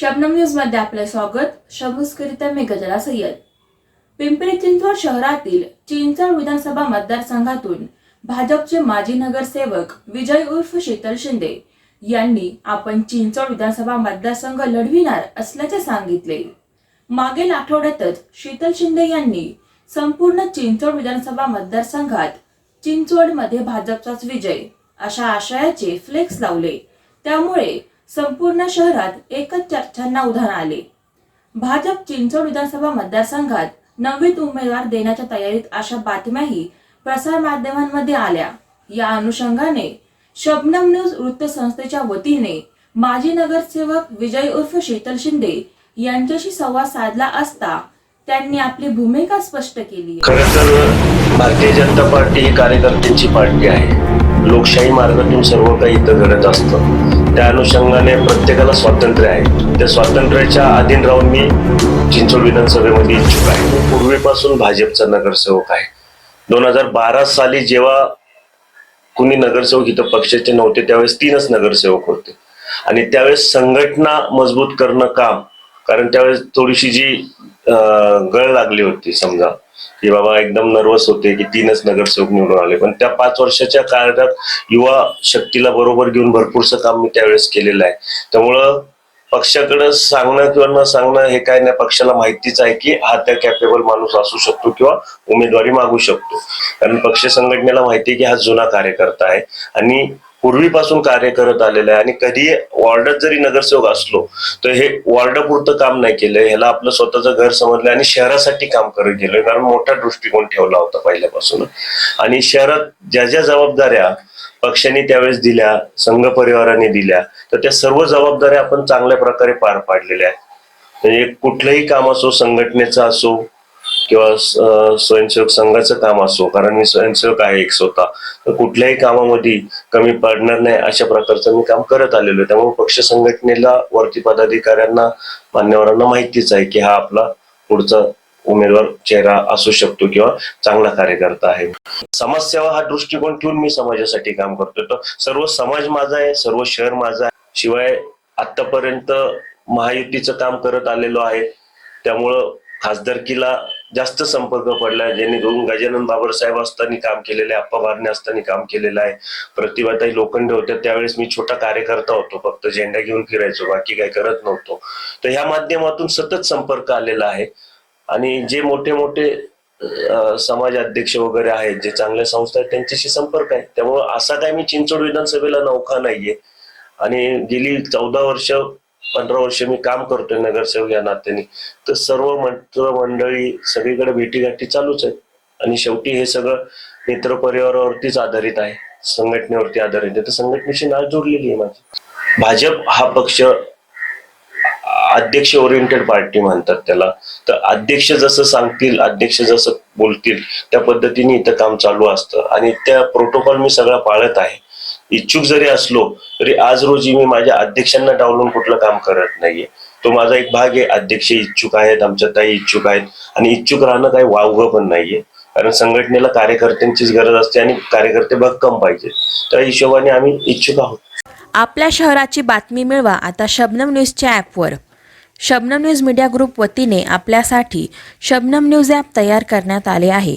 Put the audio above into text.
शबनम न्यूजमध्ये आपले स्वागत. शबुस्करिता मी गजला सय्यद. पिंपरी चिंचवड शहरातील चिंचवड विधानसभा मतदारसंघातून भाजपचे माजी नगरसेवक विजय उर्फ शीतल शिंदे यांनी आपण चिंचवड विधानसभा मतदारसंघ लढविणार असल्याचे सांगितले. मागील आठवड्यातच शीतल शिंदे यांनी संपूर्ण चिंचवड विधानसभा मतदारसंघात चिंचवडमध्ये भाजपचाच विजय अशा आशयाचे फ्लेक्स लावले. त्यामुळे संपूर्ण शहरात एकच चर्चांना उधाण आले. भाजप चिंचवड विधानसभा मतदारसंघात नवीन उमेदवार देण्याच्या तयारीत अशा बातम्याही प्रसार माध्यमांमध्ये आल्या. या अनुषंगाने शबनम न्यूज वृत्तसंस्थेच्या वतीने माजी नगरसेवक विजय उर्फ शीतल शिंदे यांच्याशी संवाद साधला असता त्यांनी आपली भूमिका स्पष्ट केली. खर तर भारतीय जनता पार्टी ही कार्यकर्त्यांची पार्टी आहे. लोकशाही मार्गातून सर्व काही इथं घडत असतं. त्या अनुषंगाने प्रत्येकाला स्वातंत्र्य आहे. त्या स्वातंत्र्याच्या अधीन राहून मी चिंचवड विधानसभेमध्ये इच्छुक आहे. पूर्वीपासून भाजपचा नगरसेवक आहे. दोन हजार बारा साली जेव्हा कुणी नगरसेवक इथं पक्षाचे नव्हते त्यावेळेस तीनच नगरसेवक होते. आणि त्यावेळेस संघटना मजबूत करणं काम कारण त्यावेळेस थोडीशी जी गळ लागली होती समजा. की बाबा एकदम नर्वस होते की तीनच नगरसेवक निवडून आले. पण त्या पाच वर्षाच्या काळात युवा शक्तीला बरोबर घेऊन भरपूरसं काम मी त्यावेळेस केलेलं आहे. त्यामुळं पक्षाकडे सांगणं किंवा न सांगणं हे काय नाही पक्षाला माहितीच आहे की हा त्या कॅपेबल माणूस असू शकतो किंवा उमेदवारी मागू शकतो. कारण पक्ष संघटनेला माहिती आहे की हा जुना कार्यकर्ता आहे. आणि पूर्वीपासून कार्य करत आलेलं आहे. आणि कधी वॉर्डात जरी नगरसेवक असलो तर हे वॉर्डापुरतं काम नाही केलंय ह्याला आपलं स्वतःचं घर समजलं आणि शहरासाठी काम करत गेलोय कारण मोठा दृष्टिकोन ठेवला होता पहिल्यापासून. आणि शहरात ज्या ज्या जबाबदाऱ्या पक्षांनी त्यावेळेस दिल्या संघ परिवाराने दिल्या तर त्या सर्व जबाबदाऱ्या आपण चांगल्या प्रकारे पार पाडलेल्या आहेत. म्हणजे कुठलंही काम असो संघटनेचं असो किंवा स्वयंसेवक संघाचं काम असो कारण मी स्वयंसेवक आहे एक स्वतः. तर कुठल्याही कामामध्ये कमी पडणार नाही अशा प्रकारचं मी काम करत आलेलो आहे. त्यामुळे पक्ष संघटनेला वरती पदाधिकाऱ्यांना मान्यवरांना माहितीच आहे की हा आपला पुढचा उमेदवार चेहरा असू शकतो किंवा चांगला कार्यकर्ता आहे. समाजसेवा हा दृष्टिकोन ठेवून मी समाजासाठी काम करतोय. तर सर्व समाज माझा आहे सर्व शहर माझा आहे. शिवाय आतापर्यंत महायुतीचं काम करत आलेलो आहे. त्यामुळं खासदारकीला जास्त संपर्क पडला जेणेकरून गजानन बाबासाहेब असताना काम केलेलं आहे अप्पा बारणे असताना काम केलेलं आहे. प्रतिभाताई लोखंडे होत्या त्यावेळेस मी छोटा कार्यकर्ता होतो फक्त झेंडा घेऊन फिरायचो बाकी काही करत नव्हतो. तर ह्या माध्यमातून सतत संपर्क आलेला आहे. आणि जे मोठे मोठे समाज अध्यक्ष वगैरे आहेत जे चांगल्या संस्था आहेत त्यांच्याशी संपर्क आहे. त्यामुळं असा काय मी चिंचवड विधानसभेला नौखा नाहीये. आणि गेली चौदा वर्ष पंधरा वर्ष मी काम करतोय नगरसेवक या नात्याने. तर सर्व मित्र मंडळी सगळीकडे भेटीगाठी चालूच आहेत. आणि शेवटी हे सगळं मित्र परिवारावरतीच आधारित आहे. संघटनेवरती आधारित आहे. तर संघटनेशी नाळ जोडलेली आहे माझी. भाजप हा पक्ष अध्यक्ष ओरिएंटेड पार्टी म्हणतात त्याला. तर अध्यक्ष जसं सांगतील अध्यक्ष जसं बोलतील त्या पद्धतीने इथं काम चालू असतं. आणि त्या प्रोटोकॉल मी सगळा पाळत आहे. इच्छुक जरी असलो तरी आज रोजी मी माझ्या अध्यक्षांना डावलून कुठलं काम करत नाहीये. तो माझा एक भाग आहे अध्यक्ष इच्छुक आहेत आमच्या ताई इच्छुक आहेत आणि इच्छुक राहणं काही वावगं पण नाहीये. कारण संघटनेला कार्यकर्त्यांचीच गरज असते आणि कार्यकर्ते भक्कम पाहिजे त्या हिशोबाने आम्ही इच्छुक आहोत. आपल्या शहराची बातमी मिळवा आता शबनम न्यूजच्या ॲपवर. शबनम न्यूज मीडिया ग्रुप वतीने आपल्यासाठी शबनम न्यूज ॲप तयार करण्यात आले आहे.